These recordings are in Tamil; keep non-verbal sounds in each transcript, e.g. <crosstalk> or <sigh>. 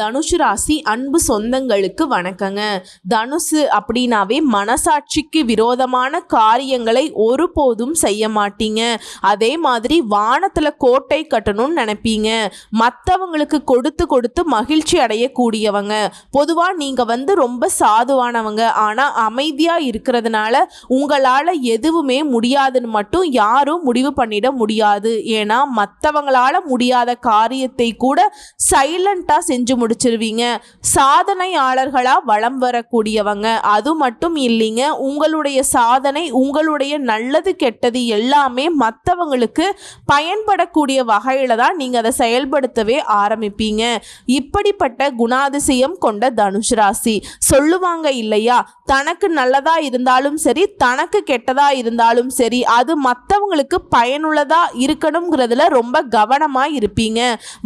தனுசு ராசி அன்பு சொந்தங்களுக்கு வணக்கங்க. தனுசு அப்படின்னாவே மனசாட்சிக்கு விரோதமான காரியங்களை ஒருபோதும் செய்ய மாட்டீங்க. அதே மாதிரி வானத்தில் கோட்டை கட்டணும்னு நினைப்பீங்க. மற்றவங்களுக்கு கொடுத்து கொடுத்து மகிழ்ச்சி அடையக்கூடியவங்க. பொதுவாக நீங்கள் வந்து ரொம்ப சாதுவானவங்க. ஆனால் அமைதியாக இருக்கிறதுனால உங்களால் எதுவுமே முடியாதுன்னு மட்டும் யாரும் முடிவு பண்ணிட முடியாது. ஏன்னா மற்றவங்களால் முடியாத காரியத்தை கூட சைலண்ட்டாக செஞ்சு முடிச்சிருவீங்க. சாதனையாளர்களாக வலம் வரக்கூடியவங்க. அது மட்டும் இல்லைங்க உங்களுடைய சாதனை உங்களுடைய நல்லது கெட்டது எல்லாமே மற்றவங்களுக்கு பயன்படக்கூடிய வகையில் தான் நீங்கள் அதை செயல்படுத்தவே ஆரம்பிப்பீங்க. இப்படிப்பட்ட குணாதிசயம் கொண்ட தனுஷ் ராசி. சொல்லுவாங்க இல்லையா தனக்கு நல்லதா இருந்தாலும் சரி தனக்கு கெட்டதா இருந்தாலும் சரி அது மற்றவங்களுக்கு பயனுள்ளதா இருக்கணுங்கிறதுல ரொம்ப கவனமா இருப்பீங்க.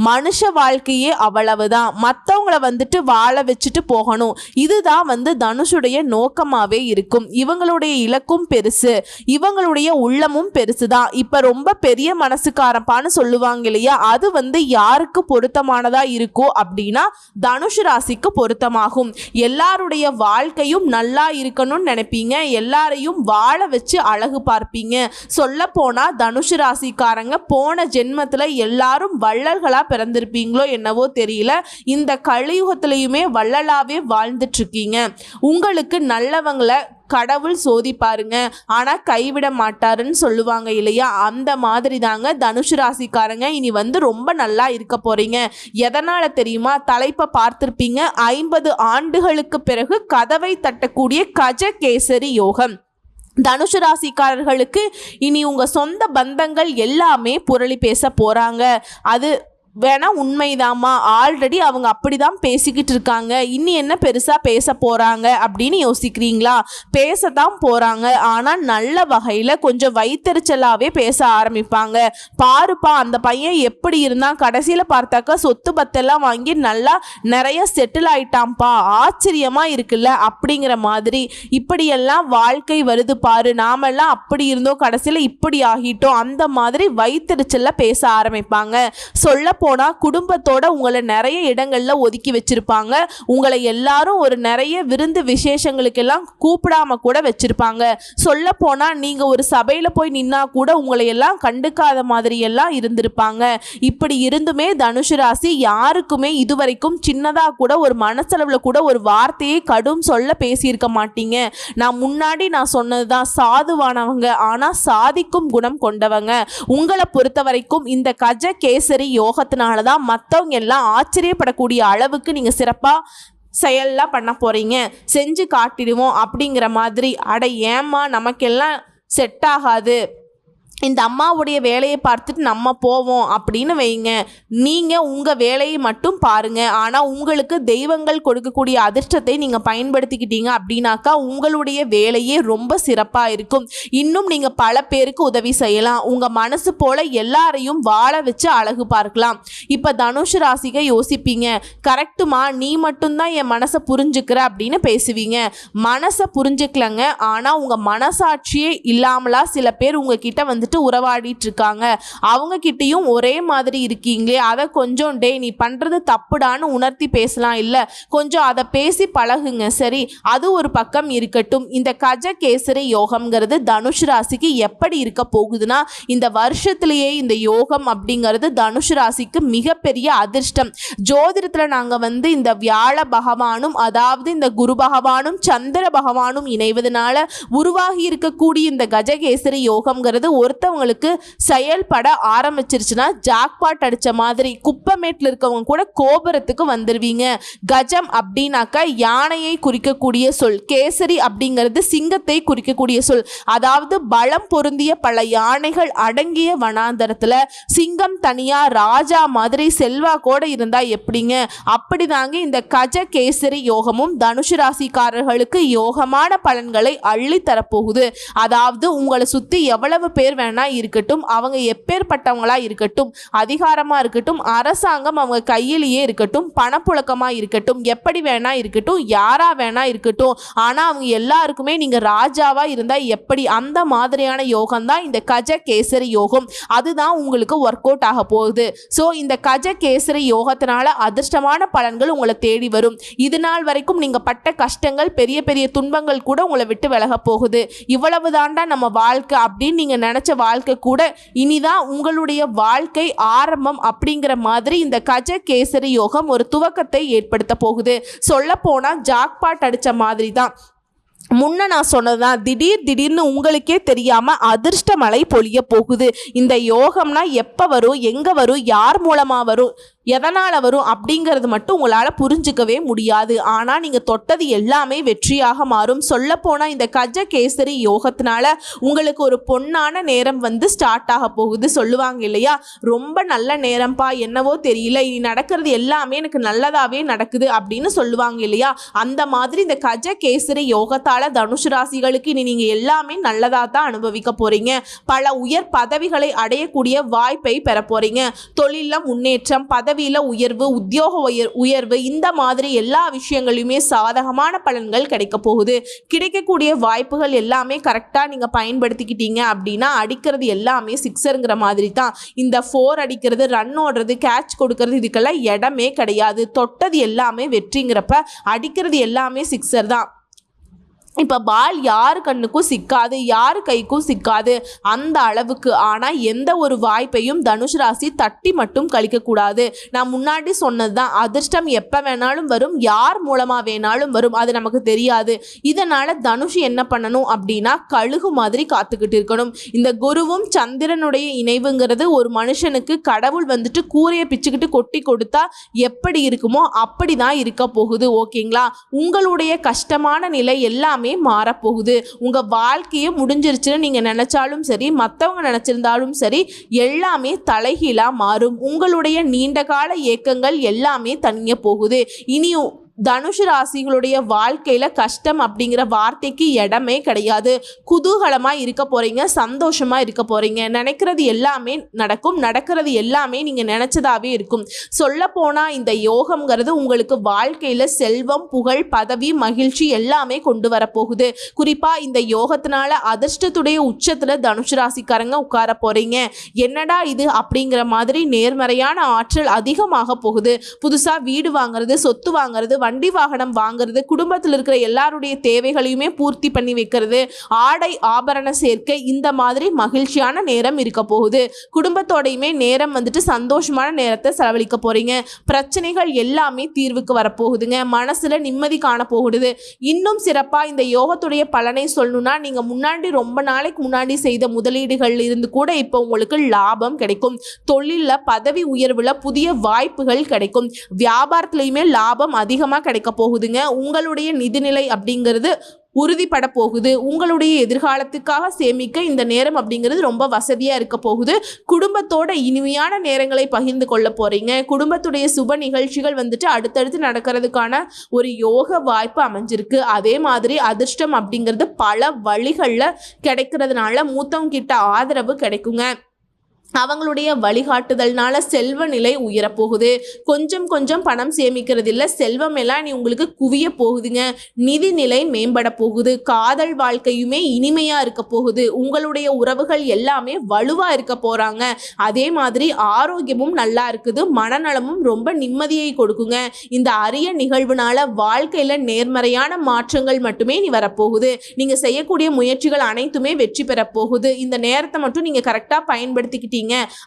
மனுஷ வாழ்க்கையே அவ்வளவுதான். மற்றவங்கள வந்துட்டு வாழ வச்சுட்டு போகணும். இதுதான் வந்து தனுஷுடைய நோக்கமாகவே இருக்கும். இவங்களுடைய இலக்கும் பெருசு. இவங்களுடைய உள்ளமும் பெருசு தான் இப்போ ரொம்ப பெரிய மனசுக்காரப்பான்னு சொல்லுவாங்க இல்லையா? அது வந்து யாருக்கு பொருத்தமானதாக இருக்கோ அப்படின்னா தனுஷ் ராசிக்கு பொருத்தமாகும். எல்லாருடைய வாழ்க்கையும் நல்லா இருக்கணும்னு நினைப்பீங்க. எல்லாரையும் வாழ வச்சு அழகு பார்ப்பீங்க. சொல்ல போனால் தனுஷ் ராசிக்காரங்க போன ஜென்மத்தில் எல்லாரும் வள்ளல்களாக பிறந்திருப்பீங்களோ என்னவோ தெரியல. இந்த கலியுகத்திலையுமே வள்ளலாவே வாழ்ந்துட்டு இருக்கீங்க உங்களுக்கு நல்லவங்களை கடவுள் சோதிப்பாருங்க. ஆனால் கைவிட மாட்டாருன்னு சொல்லுவாங்க இல்லையா? அந்த மாதிரி தாங்க தனுஷு ராசிக்காரங்க இனி வந்து ரொம்ப நல்லா இருக்க போறீங்க. எதனால் தெரியுமா? தலைப்பை பார்த்துருப்பீங்க. ஐம்பது ஆண்டுகளுக்கு பிறகு கதவை தட்டக்கூடிய கஜகேசரி யோகம். தனுஷு ராசிக்காரர்களுக்கு இனி உங்கள் சொந்த பந்தங்கள் எல்லாமே புரளி பேச போகிறாங்க அது வேணா உண்மைதாம்மா. ஆல்ரெடி அவங்க அப்படி தான் பேசிக்கிட்டு இருக்காங்க. இன்னி என்ன பெருசாக பேச போகிறாங்க அப்படின்னு யோசிக்கிறீங்களா? பேச தான் போகிறாங்க ஆனால் நல்ல வகையில் கொஞ்சம் வைத்தறிச்சலாகவே பேச ஆரம்பிப்பாங்க. பாருப்பா அந்த பையன் எப்படி இருந்தான்? கடைசியில் பார்த்தாக்கா சொத்து பத்தெல்லாம் வாங்கி நல்லா நிறைய செட்டில் ஆயிட்டான்ப்பா. ஆச்சரியமாக இருக்குல்ல அப்படிங்கிற மாதிரி. இப்படியெல்லாம் வாழ்க்கை வருது பாரு. நாமெல்லாம் அப்படி இருந்தோம். கடைசியில் இப்படி ஆகிட்டோம். அந்த மாதிரி வைத்தறிச்சலில் பேச ஆரம்பிப்பாங்க. சொல்ல போனால் குடும்பத்தோட உங்களை நிறைய இடங்களில் ஒதுக்கி வச்சுருப்பாங்க. உங்களை எல்லாரும் ஒரு நிறைய விருந்து விசேஷங்களுக்கெல்லாம் கூப்பிடாம கூட வச்சுருப்பாங்க. சொல்ல போனால் நீங்கள் ஒரு சபையில் போய் நின்னா கூட உங்களை எல்லாம் கண்டுக்காத மாதிரி எல்லாம் இருந்திருப்பாங்க. இப்படி இருந்துமே தனுஷு ராசி யாருக்குமே இதுவரைக்கும் சின்னதாக கூட ஒரு மனசளவில் கூட ஒரு வார்த்தையை கடும் சொல்ல பேசியிருக்க மாட்டீங்க. நான் முன்னாடி நான் சொன்னது தான் சாதுவானவங்க ஆனால் சாதிக்கும் குணம் கொண்டவங்க. உங்களை பொறுத்த வரைக்கும் இந்த கஜ கேசரி யோகத்தை யோகத்தினால தான் மற்றவங்க எல்லாம் ஆச்சரியப்படக்கூடிய அளவுக்கு நீங்கள் சிறப்பாக செயல்லாம் பண்ண போகிறீங்க செஞ்சு காட்டிடுவோம் அப்படிங்கிற மாதிரி. அட ஏம்மா நமக்கெல்லாம் செட் ஆகாது. இந்த அம்மாவுடைய வேலையை பார்த்துட்டு நம்ம போவோம் அப்படின்னு வைங்க. நீங்கள் உங்கள் வேலையை மட்டும் பாருங்கள் ஆனால் உங்களுக்கு தெய்வங்கள் கொடுக்கக்கூடிய அதிர்ஷ்டத்தை நீங்கள் பயன்படுத்திக்கிட்டீங்க அப்படின்னாக்கா உங்களுடைய வேலையே ரொம்ப சிறப்பாக இருக்கும். இன்னும் நீங்கள் பல பேருக்கு உதவி செய்யலாம். உங்கள் மனசு போல் எல்லாரையும் வாழ வச்சு அழகு பார்க்கலாம். இப்போ தனுஷ் ராசிக யோசிப்பீங்க. கரெக்டுமா நீ மட்டும்தான் என் மனசை புரிஞ்சுக்கிற அப்படின்னு பேசுவீங்க. மனசை புரிஞ்சுக்கலங்க. ஆனால் உங்கள் மனசாட்சியே இல்லாமலா சில பேர் உங்ககிட்ட வந்துட்டு உறவாடிட்டு இருக்காங்க அவங்க கிட்டேயும் ஒரே மாதிரி இருக்கீங்களே அதை கொஞ்சம் டே நீ பண்ணுறது தப்புடான்னு உணர்த்தி பேசலாம் இல்லை. கொஞ்சம் அதை பேசி பழகுங்க. சரி அது ஒரு பக்கம் இருக்கட்டும். இந்த கஜ கேசரி யோகம்ங்கிறது தனுஷ் ராசிக்கு எப்படி இருக்க போகுதுன்னா இந்த வருஷத்திலேயே இந்த யோகம் அப்படிங்கிறது தனுஷ் ராசிக்கு மிகப்பெரிய அதிர்ஷ்டம். ஜோதிடத்தில் நாங்கள் வந்து இந்த வியாழ பகவானும் அதாவது இந்த குரு பகவானும் சந்திர பகவானும் இணைவதனால உருவாகி இருக்கக்கூடிய இந்த கஜகேசரி யோகம்ங்கிறது ஒரு ஒருத்தவங்களுக்கு செயல்பட ஆரம்பிச்சிருச்சுன்னா ஜாக்பாட் அடித்த மாதிரி குப்பமேட்டில் இருக்கவங்க கூட கோபுரத்துக்கு வந்துடுவீங்க கஜம் அப்படின்னாக்கா யானையை குறிக்கக்கூடிய சொல் கேசரி அப்படிங்கிறது சிங்கத்தை குறிக்கக்கூடிய சொல். அதாவது பலம் பொருந்திய பல யானைகள் அடங்கிய வனாந்தரத்தில் சிங்கம் தனியாக ராஜா மாதிரி செல்வா கூட இருந்தால் எப்படிங்க? அப்படிதாங்க இந்த கஜ கேசரி யோகமும் தனுஷு ராசிக்காரர்களுக்கு யோகமான பலன்களை அள்ளி தரப்போகுது அதாவது உங்களை சுற்றி எவ்வளவு பேர் வேணா இருக்கட்டும் அவங்க எப்பேற்பட்டவங்களா இருக்கட்டும் அதிகாரமா இருக்கட்டும் அரசாங்கம் அவங்க கையிலேயே இருக்கட்டும் பணப்புழக்கமா இருக்கட்டும் எப்படி வேணா இருக்கட்டும் யாரா வேணா இருக்கட்டும் ஆனா அவங்க எல்லாருக்குமே நீங்க ராஜாவா இருந்தா எப்படி? அந்த மாதிரியான யோகம் தான் இந்த கஜ கேசரி யோகம். அதுதான் உங்களுக்கு ஒர்க் அவுட் ஆக போகுது. ஸோ இந்த கஜ கேசரி யோகத்தினால அதிர்ஷ்டமான பலன்கள் உங்களை தேடி வரும். இது நாள் வரைக்கும் நீங்க பட்ட கஷ்டங்கள் பெரிய பெரிய துன்பங்கள் கூட உங்களை விட்டு விலக போகுது. இவ்வளவு தாண்டா நம்ம வாழ்க்கை அப்படின்னு நீங்க நினைச்ச வாழ்க்கை கூட இனிதான் உங்களுடைய வாழ்க்கை ஆரம்பம் அப்படிங்கிற மாதிரி இந்த கஜ கேசரி யோகம் ஒரு துவக்கத்தை ஏற்படுத்த போகுது. சொல்ல போனால் ஜாக்பாட் அடித்த மாதிரி தான் முன்ன நான் சொன்னதுதான் திடீர் திடீர்னு உங்களுக்கே தெரியாம அதிர்ஷ்ட மழை பொழிய போகுது. இந்த யோகம்னா எப்போ வரும் எங்க வரும் யார் மூலமா வரும்? எதனால் வரும் அப்படிங்கிறது மட்டும் உங்களால் புரிஞ்சுக்கவே முடியாது. ஆனால் நீங்கள் தொட்டது எல்லாமே வெற்றியாக மாறும். சொல்லப்போனால் இந்த கஜ கேசரி யோகத்தினால உங்களுக்கு ஒரு பொன்னான நேரம் வந்து ஸ்டார்ட் ஆக போகுது சொல்லுவாங்க இல்லையா? ரொம்ப நல்ல நேரம்ப்பா என்னவோ தெரியல இனி நடக்கிறது எல்லாமே எனக்கு நல்லதாகவே நடக்குது அப்படின்னு சொல்லுவாங்க இல்லையா? அந்த மாதிரி இந்த கஜ கேசரி யோகத்தால் தனுஷு ராசிகளுக்கு இனி நீங்கள் எல்லாமே நல்லதாக தான் அனுபவிக்க போகிறீங்க பல உயர் பதவிகளை அடையக்கூடிய வாய்ப்பை பெற போகிறீங்க தொழிலில் முன்னேற்றம் பதவியில் உயர்வு உத்தியோக உயர் உயர்வு இந்த மாதிரி எல்லா விஷயங்களையுமே சாதகமான பலன்கள் கிடைக்க போகுது. கிடைக்கக்கூடிய வாய்ப்புகள் எல்லாமே கரெக்டாக நீங்கள் பயன்படுத்திக்கிட்டீங்க அப்படின்னா அடிக்கிறது எல்லாமே சிக்ஸருங்கிற மாதிரி தான் இந்த ஃபோர் அடிக்கிறது ரன் ஓடுறது கேட்ச் கொடுக்கறது இதுக்கெல்லாம் இடமே கிடையாது. தொட்டது எல்லாமே வெற்றிங்கிறப்ப அடிக்கிறது எல்லாமே சிக்ஸர் தான். இப்போ பால் யார் கண்ணுக்கும் சிக்காது யார் கைக்கும் சிக்காது அந்த அளவுக்கு. ஆனால் எந்த ஒரு வாய்ப்பையும் தனுஷ் ராசி தட்டி மட்டும் கழிக்கக்கூடாது. நான் முன்னாடி சொன்னது தான் அதிர்ஷ்டம் எப்போ வேணாலும் வரும் யார் மூலமாக வேணாலும் வரும் அது நமக்கு தெரியாது. இதனால் தனுஷ் என்ன பண்ணணும் அப்படின்னா கழுகு மாதிரி காத்துக்கிட்டு இருக்கணும். இந்த குருவும் சந்திரனுடைய இணைவுங்கிறது ஒரு மனுஷனுக்கு கடவுள் வந்துட்டு கூரையை பிச்சுக்கிட்டு கொட்டி கொடுத்தா எப்படி இருக்குமோ அப்படி தான் இருக்க போகுது ஓகேங்களா? உங்களுடைய கஷ்டமான நிலை எல்லாமே மாறப்போகுது. உங்கள் வாழ்க்கையே முடிஞ்சிருச்சுன்னு நீங்கள் நினச்சாலும் சரி மற்றவங்க நினச்சிருந்தாலும் சரி எல்லாமே தலைகீழாக மாறும். உங்களுடைய நீண்டகால ஏக்கங்கள் எல்லாமே தனிய போகுது. இனி தனுஷு ராசிகளுடைய வாழ்க்கையில் கஷ்டம் அப்படிங்கிற வார்த்தைக்கு இடமே கிடையாது. குதூகலமாக இருக்க போகிறீங்க சந்தோஷமாக இருக்க போகிறீங்க நினைக்கிறது எல்லாமே நடக்கும். நடக்கிறது எல்லாமே நீங்கள் நினச்சதாவே இருக்கும். சொல்லப்போனால் இந்த யோகம்ங்கிறது உங்களுக்கு வாழ்க்கையில் செல்வம் புகழ் பதவி மகிழ்ச்சி எல்லாமே கொண்டு வரப்போகுது. குறிப்பாக இந்த யோகத்தினால அதிர்ஷ்டத்துடைய உச்சத்தில் தனுஷு ராசிக்காரங்க உட்கார போகிறீங்க என்னடா இது அப்படிங்கிற மாதிரி நேர்மறையான ஆற்றல் அதிகமாக போகுது. புதுசாக வீடு வாங்குறது சொத்து வாங்குறது வண்டி வாகனம் வாங்குறது குடும்பத்தில் இருக்கிற எல்லாருடைய தேவைகளையுமே பூர்த்தி பண்ணி வைக்கிறது ஆடை ஆபரண சேர்க்கை இந்த மாதிரி மகிழ்ச்சியான நேரம் இருக்க போகுது. குடும்பத்தோடையுமே நேரம் வந்துட்டு சந்தோஷமான நேரத்தை செலவழிக்க போறீங்க. பிரச்சனைகள் எல்லாமே தீர்வுக்கு வரப்போகுதுங்க. மனசுல நிம்மதி காண போகுது. இன்னும் சிறப்பா இந்த யோகத்துடைய பலனை சொல்லணும்னா நீங்க முன்னாடி ரொம்ப நாளைக்கு முன்னாடி செய்த முதலீடுகள் இருந்து கூட இப்போ உங்களுக்கு லாபம் கிடைக்கும். தொழிலில் பதவி உயர்வுல புதிய வாய்ப்புகள் கிடைக்கும். வியாபாரத்துலையுமே லாபம் அதிகமாக கிடைக்க போகுதுங்க. உங்களுடைய நிதிநிலை அப்படிங்கிறது உறுதிப்பட போகுது. உங்களுடைய எதிர்காலத்துக்காக சேமிக்க இந்த நேரம் அப்படிங்கிறது ரொம்ப வசதியாக இருக்க போகுது. குடும்பத்தோட இனிமையான நேரங்களை பகிர்ந்து கொள்ள போகிறீங்க குடும்பத்துடைய சுப நிகழ்ச்சிகள் வந்துட்டு அடுத்தடுத்து நடக்கிறதுக்கான ஒரு யோக வாய்ப்பு அமைஞ்சிருக்கு. அதே மாதிரி அதிர்ஷ்டம் அப்படிங்கிறது பல வழிகளில் கிடைக்கிறதுனால மூத்தவங்க கிட்ட ஆதரவு கிடைக்குங்க. அவங்களுடைய வழிகாட்டுதல்னால செல்வ நிலை உயரப்போகுது. கொஞ்சம் கொஞ்சம் பணம் சேமிக்கிறது இல்லை செல்வம் எல்லாம் நீ உங்களுக்கு குவிய போகுதுங்க. நிதி நிலை மேம்பட போகுது. காதல் வாழ்க்கையுமே இனிமையா இருக்க போகுது. உங்களுடைய உறவுகள் எல்லாமே வலுவா இருக்க போறாங்க. அதே மாதிரி ஆரோக்கியமும் நல்லா இருக்குது. மனநலமும் ரொம்ப நிம்மதியை கொடுக்குங்க. இந்த அரிய நிகழ்வுனால வாழ்க்கையில நேர்மறையான மாற்றங்கள் மட்டுமே நீ வரப்போகுது. நீங்க செய்யக்கூடிய முயற்சிகள் அனைத்துமே வெற்றி பெறப் போகுது இந்த நேரத்தை மட்டும் நீங்க கரெக்டா பயன்படுத்திக்கிட்டீங்க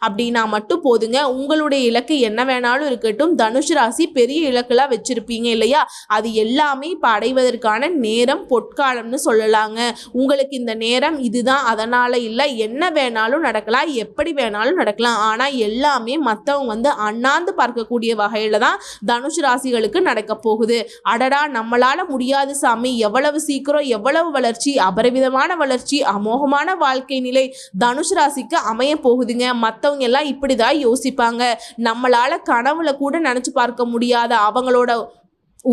அப்படின்னா மட்டும் போதுங்க. உங்களுடைய இலக்கு என்ன வேணாலும் இருக்கட்டும். தனுஷ் ராசி பெரிய இலக்கெல்லாம் வச்சிருப்பீங்க இல்லையா? அது எல்லாமே இப்போ அடைவதற்கான நேரம் பொற்காலம்னு சொல்லலாங்க. உங்களுக்கு இந்த நேரம் இதுதான். அதனால இல்லை. என்ன வேணாலும் நடக்கலாம். எப்படி வேணாலும் நடக்கலாம். ஆனால் எல்லாமே மற்றவங்க வந்து அண்ணாந்து பார்க்கக்கூடிய வகையில் தான் தனுஷ் ராசிகளுக்கு நடக்க போகுது. அடடா! நம்மளால முடியாது சாமி. எவ்வளவு சீக்கிரம் எவ்வளவு வளர்ச்சி. அபரிவிதமான வளர்ச்சி. அமோகமான வாழ்க்கை நிலை தனுஷ் ராசிக்கு அமைய போகுதுங்க. மற்றவங்க எல்லாம் இப்படி தான் யோசிப்பாங்க. நம்மளால் கனவுல கூட நினச்சி பார்க்க முடியாத அவங்களோட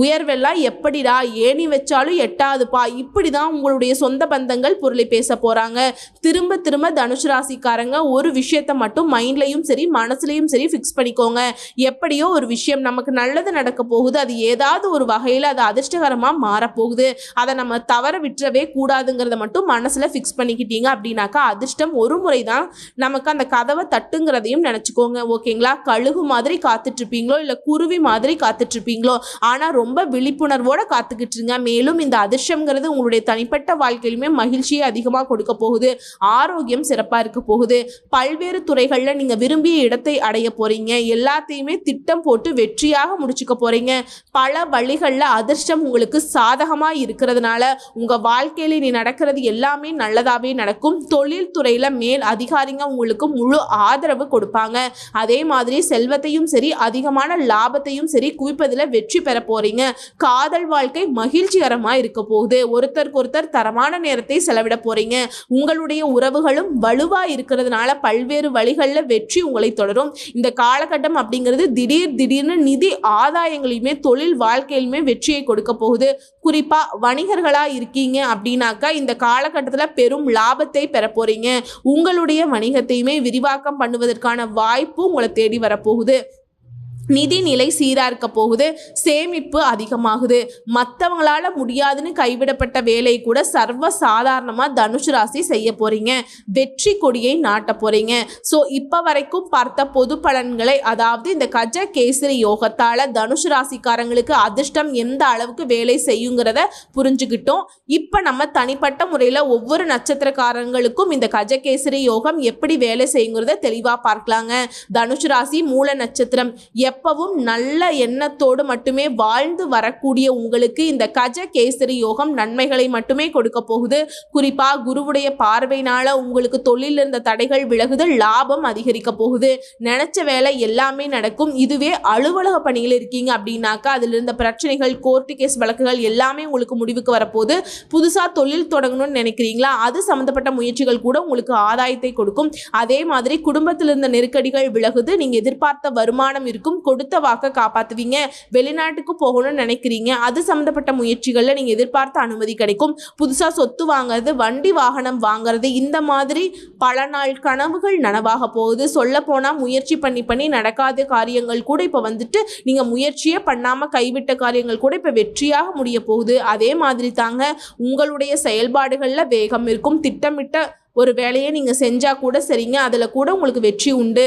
உயர்வெல்லாம் எப்படிடா ஏணி வச்சாலும் எட்டாதுப்பா. இப்படி தான் உங்களுடைய சொந்த பந்தங்கள் பொருளை பேச போகிறாங்க திரும்ப திரும்ப தனுஷ் ராசிக்காரங்க ஒரு விஷயத்தை மட்டும் மைண்ட்லையும் சரி மனசுலையும் சரி ஃபிக்ஸ் பண்ணிக்கோங்க. எப்படியோ ஒரு விஷயம் நமக்கு நல்லது நடக்க போகுது. அது ஏதாவது ஒரு வகையில் அது அதிர்ஷ்டகரமாக மாறப்போகுது. அதை நம்ம தவற விட்டுறவே கூடாதுங்கிறத மட்டும் மனசில் ஃபிக்ஸ் பண்ணிக்கிட்டீங்க அப்படின்னாக்கா அதிர்ஷ்டம் ஒரு முறை தான் நமக்கு அந்த கதவை தட்டுங்கிறதையும் நினச்சிக்கோங்க. ஓகேங்களா? கழுகு மாதிரி காத்துட்ருப்பீங்களோ இல்லை குருவி மாதிரி காத்துட்ருப்பீங்களோ ஆனால் ரொம்ப விழிப்புணர்வோட காத்துக்கிட்டு இருங்க மேலும் இந்த அதிர்ஷ்டம்ங்கிறது உங்களுடைய தனிப்பட்ட வாழ்க்கையிலுமே மகிழ்ச்சியை அதிகமாக கொடுக்க போகுது. ஆரோக்கியம் சிறப்பாக இருக்க போகுது. பல்வேறு துறைகளில் நீங்கள் விரும்பிய இடத்தை அடைய போகிறீங்க எல்லாத்தையுமே திட்டம் போட்டு வெற்றியாக முடிச்சுக்க போகிறீங்க பல வழிகளில் அதிர்ஷ்டம் உங்களுக்கு சாதகமாக இருக்கிறதுனால உங்கள் வாழ்க்கையில் நீ நடக்கிறது எல்லாமே நல்லதாகவே நடக்கும். தொழில் துறையில் மேல் அதிகாரிங்க உங்களுக்கு முழு ஆதரவு கொடுப்பாங்க. அதே மாதிரி செல்வத்தையும் சரி அதிகமான லாபத்தையும் சரி குவிப்பதில் வெற்றி பெற போறீங்க காதல் வாழ்க்கை மகிழ்ச்சிகரமாக இருக்க போகுது. ஒருத்தருக்கு ஒருத்தர் தரமான நேரத்தை செலவிட போறீங்க. உங்களுடைய உறவுகளும் வலுவாக இருக்கிறதுனால பல்வேறு வழிகளில் வெற்றி உங்களை தொடரும். இந்த காலகட்டம் அப்படிங்கிறது திடீர் திடீர்னு நிதி ஆதாயங்களையுமே தொழில் வாழ்க்கையிலுமே வெற்றியை கொடுக்க போகுது. குறிப்பாக வணிகர்களாக இருக்கீங்க அப்படின்னாக்கா இந்த காலகட்டத்தில் பெரும் லாபத்தை பெற போறீங்க. உங்களுடைய வணிகத்தையுமே விரிவாக்கம் பண்ணுவதற்கான வாய்ப்பு உங்களை தேடி வரப்போகுது நிதி நிலை சீராக இருக்க போகுது சேமிப்பு அதிகமாகுது. மற்றவங்களால முடியாதுன்னு கைவிடப்பட்ட வேலை கூட சர்வ சாதாரணமாக தனுஷ் ராசி செய்ய போறீங்க. வெற்றி கொடியை நாட்ட போறீங்க. ஸோ இப்போ வரைக்கும் பார்த்த பொது பலன்களை அதாவது இந்த கஜ கேசரி யோகத்தால் தனுஷ் ராசிக்காரங்களுக்கு அதிர்ஷ்டம் எந்த அளவுக்கு வேலை செய்யுங்கிறத புரிஞ்சுக்கிட்டோம் இப்போ நம்ம தனிப்பட்ட முறையில் ஒவ்வொரு நட்சத்திரக்காரங்களுக்கும் இந்த கஜகேசரி யோகம் எப்படி வேலை செய்யுங்கிறத தெளிவாக பார்க்கலாங்க. தனுஷ் ராசி மூல நட்சத்திரம் எப்பவும் நல்ல எண்ணத்தோடு மட்டுமே வாழ்ந்து வரக்கூடிய உங்களுக்கு இந்த கஜ கேசரி யோகம் நன்மைகளை மட்டுமே கொடுக்க போகுது. குறிப்பா குருவுடைய பார்வையினால உங்களுக்கு தொழில் இருந்த தடைகள் விலகுது லாபம் அதிகரிக்க போகுது. நினைச்ச வேலை எல்லாமே நடக்கும். இதுவே அலுவலக பணியில் இருக்கீங்க அப்படின்னாக்கா அதில் இருந்த பிரச்சனைகள் கோர்ட்டு கேஸ் வழக்குகள் எல்லாமே உங்களுக்கு முடிவுக்கு வரப்போகுது. புதுசா தொழில் தொடங்கணும்னு நினைக்கிறீங்களா? அது சம்பந்தப்பட்ட முயற்சிகள் கூட உங்களுக்கு ஆதாயத்தை கொடுக்கும். அதே மாதிரி குடும்பத்தில் இருந்த நெருக்கடிகள் விலகுது. நீங்க எதிர்பார்த்த வருமானம் இருக்கும். கொடுத்த வாக்க காப்பாத்துவீங்க. வெளிநாட்டுக்கு போகணும்னு நினைக்கிறீங்க. அது சம்மந்தப்பட்ட முயற்சிகளில் நீங்கள் எதிர்பார்த்த அனுமதி கிடைக்கும். புதுசாக சொத்து வாங்குறது வண்டி வாகனம் வாங்குறது இந்த மாதிரி பல நாள் கனவுகள் நனவாக போகுது. சொல்ல போனால் முயற்சி பண்ணி பண்ணி நடக்காத காரியங்கள் கூட இப்போ வந்துட்டு நீங்கள் முயற்சியே பண்ணாமல் கைவிட்ட காரியங்கள் கூட இப்போ வெற்றியாக முடிய போகுது. அதே மாதிரி தாங்க உங்களுடைய செயல்பாடுகளில் வேகம் இருக்கும். திட்டமிட்ட ஒரு வேலையை நீங்கள் செஞ்சால் கூட சரிங்க. அதில் கூட உங்களுக்கு வெற்றி உண்டு.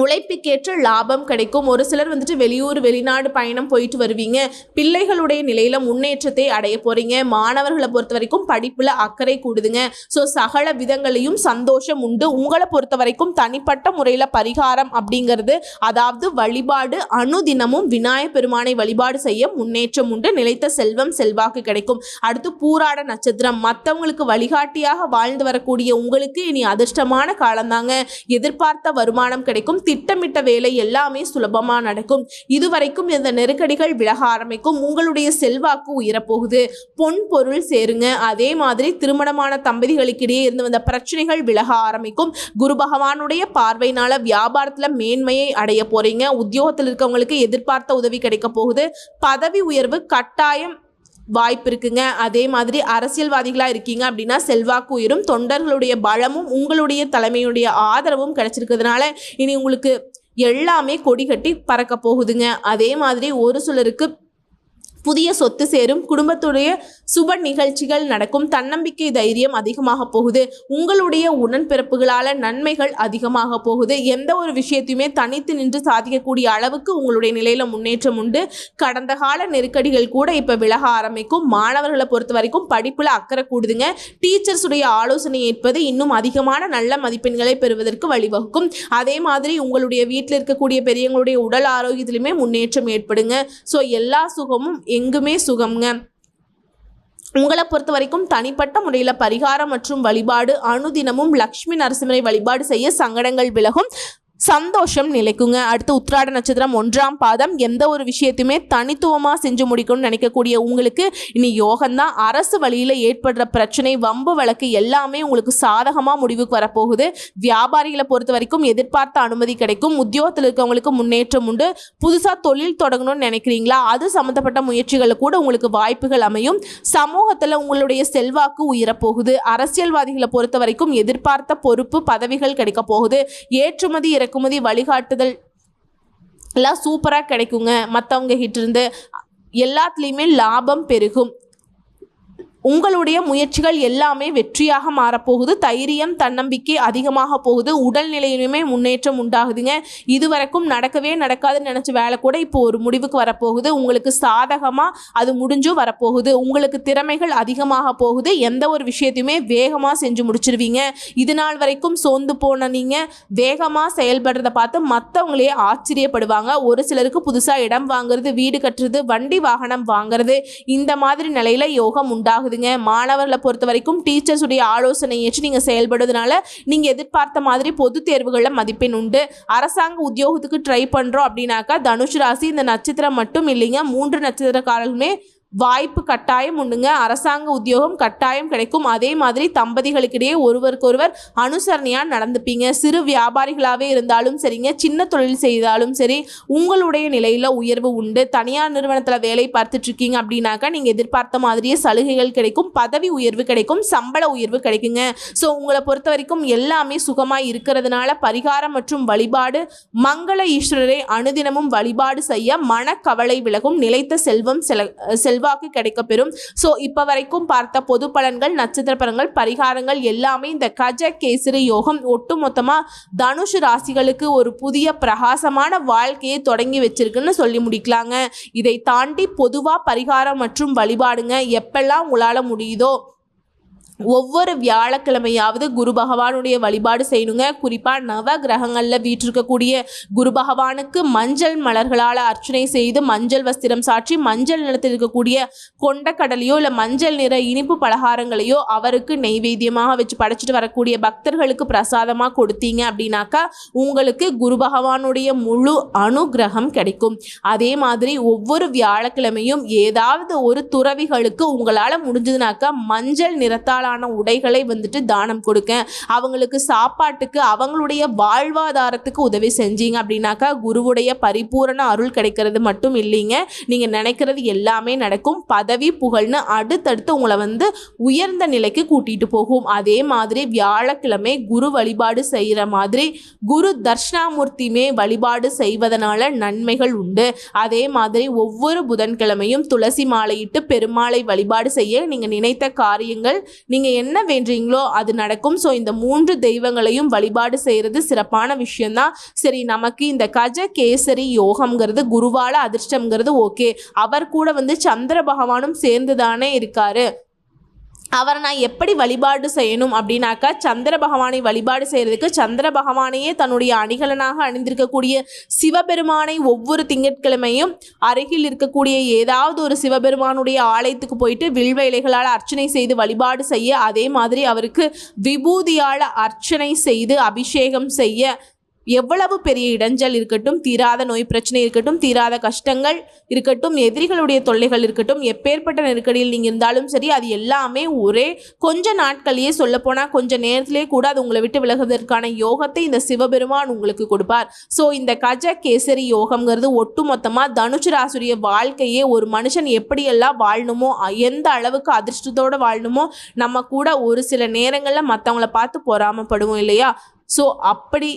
உழைப்புக்கேற்ற லாபம் கிடைக்கும். ஒரு சிலர் வந்துட்டு வெளியூர் வெளிநாடு பயணம் போயிட்டு வருவீங்க. பிள்ளைகளுடைய நிலையில முன்னேற்றத்தை அடைய போறீங்க. மாணவர்களை பொறுத்த வரைக்கும் படிப்புல அக்கறை கூடுதுங்க. ஸோ சகல விதங்களையும் சந்தோஷம் உண்டு. உங்களை பொறுத்த வரைக்கும் தனிப்பட்ட முறையில பரிகாரம் அப்படிங்கிறது அதாவது வழிபாடு அணுதினமும் விநாயகப் பெருமானை வழிபாடு செய்ய முன்னேற்றம் உண்டு. நிலைத்த செல்வம் செல்வாக்கு கிடைக்கும். அடுத்து பூராட நட்சத்திரம். மற்றவங்களுக்கு வழிகாட்டியாக வாழ்ந்து வரக்கூடிய உங்களுக்கு இனி அதிர்ஷ்டமான காலம்தாங்க. எதிர்பார்த்த வருமானம் கிடைக்கும். திட்டமிட்ட வேலை எல்லாமே சுலபமாக நடக்கும். இதுவரைக்கும் இந்த நெருக்கடிகள் விலக ஆரம்பிக்கும். உங்களுடைய செல்வாக்கு உயரப்போகுது. பொன் பொருள் சேருங்க. அதே மாதிரி திருமணமான தம்பதிகளுக்கிடையே இருந்து வந்த பிரச்சனைகள் விலக ஆரம்பிக்கும். குரு பகவானுடைய பார்வையினால வியாபாரத்தில் மேன்மையை அடைய போறீங்க. உத்தியோகத்தில் இருக்கவங்களுக்கு எதிர்பார்த்த உதவி கிடைக்க போகுது. பதவி உயர்வு கட்டாயம் வாய்ப்பு இருக்குங்க அதே மாதிரி அரசியல்வாதிகளாக இருக்கீங்க அப்படின்னா செல்வாக்கு உயரும் தொண்டர்களுடைய பலமும் உங்களுடைய தலைமையுடைய ஆதரவும் கிடைச்சிருக்கிறதுனால இனி உங்களுக்கு எல்லாமே கொடி கட்டி பறக்க போகுதுங்க. அதே மாதிரி ஒரு சிலருக்கு புதிய சொத்து சேரும். குடும்பத்துடைய சுப நிகழ்ச்சிகள் நடக்கும். தன்னம்பிக்கை தைரியம் அதிகமாக போகுது. உங்களுடைய உடன்பிறப்புகளால் நன்மைகள் அதிகமாக போகுது. எந்த ஒரு விஷயத்தையுமே தனித்து நின்று சாதிக்கக்கூடிய அளவுக்கு உங்களுடைய நிலையில முன்னேற்றம் உண்டு. கடந்த கால நெருக்கடிகள் கூட இப்போ விலக ஆரம்பிக்கும். மாணவர்களை பொறுத்த வரைக்கும் படிப்புல அக்கறை கூடுதுங்க. டீச்சர்ஸுடைய ஆலோசனை ஏற்பது இன்னும் அதிகமான நல்ல மதிப்பெண்களை பெறுவதற்கு வழிவகுக்கும். அதே மாதிரி உங்களுடைய வீட்டில் இருக்கக்கூடிய பெரியவங்களுடைய உடல் ஆரோக்கியத்திலுமே முன்னேற்றம் ஏற்படுங்க. ஸோ எல்லா சுகமும் எங்குமே சுகம்ங்க. உங்களை பொறுத்த வரைக்கும் தனிப்பட்ட முறையில் பரிகாரம் மற்றும் வழிபாடு அனுதினமும் லக்ஷ்மி நரசிம்மரை வழிபாடு செய்ய சங்கடங்கள் விலகும். சந்தோஷம் நிலைக்குங்க. அடுத்து உத்திராட நட்சத்திரம் ஒன்றாம் பாதம். எந்த ஒரு விஷயத்தையுமே தனித்துவமாக செஞ்சு முடிக்கணும்னு நினைக்கக்கூடிய உங்களுக்கு இனி யோகம்தான். அரசு வழியில் ஏற்படுற பிரச்சனை வம்பு வழக்கு எல்லாமே உங்களுக்கு சாதகமாக முடிவுக்கு வரப்போகுது. வியாபாரிகளை பொறுத்த வரைக்கும் எதிர்பார்த்த அனுமதி கிடைக்கும். உத்தியோகத்தில் இருக்கவங்களுக்கு முன்னேற்றம் உண்டு. புதுசாக தொழில் தொடங்கணும்னு நினைக்கிறீங்களா? அது சம்மந்தப்பட்ட முயற்சிகளில் கூட உங்களுக்கு வாய்ப்புகள் அமையும். சமூகத்தில் உங்களுடைய செல்வாக்கு உயரப்போகுது. அரசியல்வாதிகளை பொறுத்த வரைக்கும் எதிர்பார்த்த பொறுப்பு பதவிகள் கிடைக்க போகுது. ஏற்றுமதி இறக்குமதி வழிகாட்டுதல் எல்லாம் சூப்பராக கிடைக்குங்க. மற்றவங்க கிட்ட இருந்து எல்லாத்துலேயுமே லாபம் பெருகும். உங்களுடைய முயற்சிகள் எல்லாமே வெற்றியாக மாறப்போகுது. தைரியம் தன்னம்பிக்கை அதிகமாக போகுது. உடல்நிலையிலுமே முன்னேற்றம் உண்டாகுதுங்க. இதுவரைக்கும் நடக்கவே நடக்காதுன்னு நினச்ச வேலை கூட இப்போ ஒரு முடிவுக்கு வரப்போகுது. உங்களுக்கு சாதகமாக அது முடிஞ்சும் வரப்போகுது. உங்களுக்கு திறமைகள் அதிகமாக போகுது. எந்த ஒரு விஷயத்தையுமே வேகமாக செஞ்சு முடிச்சிருவீங்க. இது நாள் வரைக்கும் சோர்ந்து போன நீங்கள் வேகமாக செயல்படுறத பார்த்து மற்றவங்களே ஆச்சரியப்படுவாங்க. ஒரு சிலருக்கு புதுசாக இடம் வாங்குறது வீடு கட்டுறது வண்டி வாகனம் வாங்குறது இந்த மாதிரி நிலையில் யோகம் ஆகுதுங்க. மாணவர்களை பொறுத்த வரைக்கும் டீச்சர்ஸுடைய ஆலோசனை ஏற்று நீங்கள் செயல்படுறதுனால நீங்கள் எதிர்பார்த்த மாதிரி பொது தேர்வுகளில் மதிப்பெண் உண்டு. அரசாங்க உத்தியோகத்துக்கு ட்ரை பண்ணுறோம் அப்படின்னாக்கா தனுஷ் ராசி இந்த நட்சத்திரம் மட்டும் இல்லைங்க. மூன்று நட்சத்திரக்காரர்களுமே வாய்ப்பு கட்டாயம் உண்டுங்க. அரசாங்க உத்தியோகம் கட்டாயம் கிடைக்கும். அதே மாதிரி தம்பதிகளுக்கிடையே ஒருவருக்கொருவர் அனுசரணையாக நடந்துப்பீங்க. சிறு வியாபாரிகளாகவே இருந்தாலும் சரிங்க. சின்ன தொழில் செய்தாலும் சரி உங்களுடைய நிலையில் உயர்வு உண்டு. தனியார் நிறுவனத்தில் வேலை பார்த்துட்ருக்கீங்க அப்படின்னாக்கா நீங்கள் எதிர்பார்த்த மாதிரியே சலுகைகள் கிடைக்கும். பதவி உயர்வு கிடைக்கும். சம்பள உயர்வு கிடைக்குங்க. ஸோ உங்களை பொறுத்த வரைக்கும் எல்லாமே சுகமாக இருக்கிறதுனால பரிகாரம் மற்றும் வழிபாடு மங்கள ஈஸ்வரரை அனுதினமும் வழிபாடு செய்ய மனக்கவலை விலகும். நிலைத்த செல்வம் செல செல்வாக்கு கிடைக்கப்பெறும். ஸோ இப்போ வரைக்கும் பார்த்த பொது பலன்கள் நட்சத்திர பலன்கள் பரிகாரங்கள் எல்லாமே இந்த கஜ கேசரி யோகம் ஒட்டுமொத்தமாக தனுஷ் ராசிகளுக்கு ஒரு புதிய பிரகாசமான வாழ்க்கையை தொடங்கி வச்சிருக்குன்னு சொல்லி முடிக்கலாங்க. இதை தாண்டி பொதுவாக பரிகாரம் மற்றும் வழிபாடுங்க எப்பெல்லாம் உங்களால் முடியுதோ <laughs> ஒவ்வொரு வியாழக்கிழமையாவது குரு பகவானுடைய வழிபாடு செய்யணுங்க. குறிப்பாக நவ கிரகங்களில் வீற்றிருக்கக்கூடிய குரு பகவானுக்கு மஞ்சள் மலர்களால் அர்ச்சனை செய்து மஞ்சள் வஸ்திரம் சாற்றி மஞ்சள் நிலத்தில் இருக்கக்கூடிய கொண்டக்கடலையோ இல்லை மஞ்சள் நிற இனிப்பு பலகாரங்களையோ அவருக்கு நெய்வேத்தியமாக வச்சு படைச்சிட்டு வரக்கூடிய பக்தர்களுக்கு பிரசாதமாக கொடுத்தீங்க அப்படின்னாக்கா உங்களுக்கு குரு பகவானுடைய முழு அனுகிரகம் கிடைக்கும். அதே மாதிரி ஒவ்வொரு வியாழக்கிழமையும் ஏதாவது ஒரு துறவிகளுக்கு உங்களால் முடிஞ்சதுனாக்கா மஞ்சள் நிறத்தால் நிறத்தாலான உடைகளை வந்துட்டு தானம் கொடுக்க அவங்களுக்கு சாப்பாட்டுக்கு அவங்களுடைய வாழ்வாதாரத்துக்கு உதவி செஞ்சீங்க அப்படின்னாக்கா குருவுடைய பரிபூரண அருள் கிடைக்கிறது மட்டும் இல்லைங்க. நீங்கள் நினைக்கிறது எல்லாமே நடக்கும். பதவி புகழ்னு அடுத்தடுத்து உங்களை வந்து உயர்ந்த நிலைக்கு கூட்டிட்டு போகும். அதே மாதிரி வியாழக்கிழமை குரு வழிபாடு செய்கிற மாதிரி குரு தர்ஷ்ணாமூர்த்தியுமே வழிபாடு செய்வதனால நன்மைகள் உண்டு. அதே மாதிரி ஒவ்வொரு புதன்கிழமையும் துளசி மாலையிட்டு பெருமாளை வழிபாடு செய்ய நீங்கள் நினைத்த காரியங்கள் நீங்கள் நீங்கள் என்ன வேண்டுறீங்களோ அது நடக்கும். ஸோ இந்த மூன்று தெய்வங்களையும் வழிபாடு செய்கிறது சிறப்பான விஷயம்தான். சரி நமக்கு இந்த கஜ கேசரி யோகம்ங்கிறது குருவால அதிர்ஷ்டம்ங்கிறது ஓகே அவர் கூட வந்து சந்திர பகவானும் சேர்ந்து தானே இருக்காரு. அவரை நான் எப்படி வழிபாடு செய்யணும் அப்படின்னாக்கா சந்திர பகவானை வழிபாடு செய்கிறதுக்கு சந்திர பகவானையே தன்னுடைய அணிகலனாக அணிந்திருக்கக்கூடிய சிவபெருமானை ஒவ்வொரு திங்கட்கிழமையும் அருகில் இருக்கக்கூடிய ஏதாவது ஒரு சிவபெருமானுடைய ஆலயத்துக்கு போயிட்டு வில்வ இலைகளால் அர்ச்சனை செய்து வழிபாடு செய்ய அதே மாதிரி அவருக்கு விபூதியால் அர்ச்சனை செய்து அபிஷேகம் செய்ய எவ்வளவு பெரிய இடைஞ்சல் இருக்கட்டும் தீராத நோய் பிரச்சனை இருக்கட்டும் தீராத கஷ்டங்கள் இருக்கட்டும் எதிரிகளுடைய தொல்லைகள் இருக்கட்டும் எப்பேற்பட்ட நெருக்கடியில் நீங்கள் இருந்தாலும் சரி அது எல்லாமே ஒரே கொஞ்ச நாட்களையே சொல்லப்போனால் கொஞ்ச நேரத்திலே கூட அது உங்களை விட்டு விலகுவதற்கான யோகத்தை இந்த சிவபெருமான் உங்களுக்கு கொடுப்பார். ஸோ இந்த கஜ கேசரி யோகம்ங்கிறது ஒட்டுமொத்தமாக தனுசு ராசுடைய வாழ்க்கையே ஒரு மனுஷன் எப்படியெல்லாம் வாழணுமோ எந்த அளவுக்கு அதிர்ஷ்டத்தோடு வாழணுமோ நம்ம கூட ஒரு சில நேரங்களில் மற்றவங்கள பார்த்து பொறாமப்படுவோம் இல்லையா? ஸோ அப்படி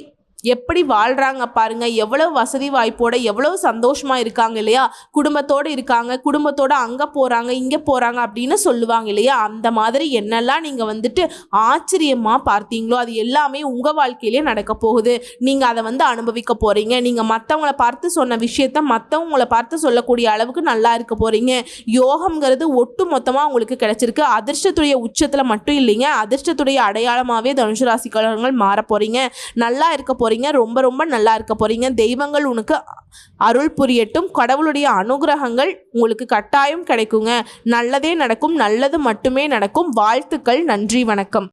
எப்படி வாழ்கிறாங்க பாருங்க. எவ்வளோ வசதி வாய்ப்போட எவ்வளோ சந்தோஷமாக இருக்காங்க இல்லையா? குடும்பத்தோடு இருக்காங்க குடும்பத்தோடு அங்கே போகிறாங்க இங்கே போகிறாங்க அப்படின்னு சொல்லுவாங்க இல்லையா? அந்த மாதிரி என்னெல்லாம் நீங்கள் வந்துட்டு ஆச்சரியமாக பார்த்தீங்களோ அது எல்லாமே உங்கள் வாழ்க்கையிலே நடக்க போகுது. நீங்கள் அதை வந்து அனுபவிக்க போகிறீங்க நீங்கள் மற்றவங்கள பார்த்து சொன்ன விஷயத்த மற்றவங்கள பார்த்து சொல்லக்கூடிய அளவுக்கு நல்லா இருக்க போகிறீங்க யோகம்ங்கிறது ஒட்டு மொத்தமாக உங்களுக்கு கிடச்சிருக்கு. அதிர்ஷ்டத்துடைய உச்சத்தில் மட்டும் இல்லைங்க. அதிர்ஷ்டத்துடைய அடையாளமாகவே தனுசு ராசிக்காரர்கள் மாற போகிறீங்க நல்லா இருக்க போகிறீங்க ரொம்ப ரொம்ப நல்லா இருக்க போகிறீங்க தெய்வங்கள் உனக்கு அருள் புரியட்டும். கடவுளுடைய அனுகிரகங்கள் உங்களுக்கு கட்டாயம் கிடைக்குங்க. நல்லதே நடக்கும். நல்லது மட்டுமே நடக்கும். வாழ்த்துக்கள். நன்றி. வணக்கம்.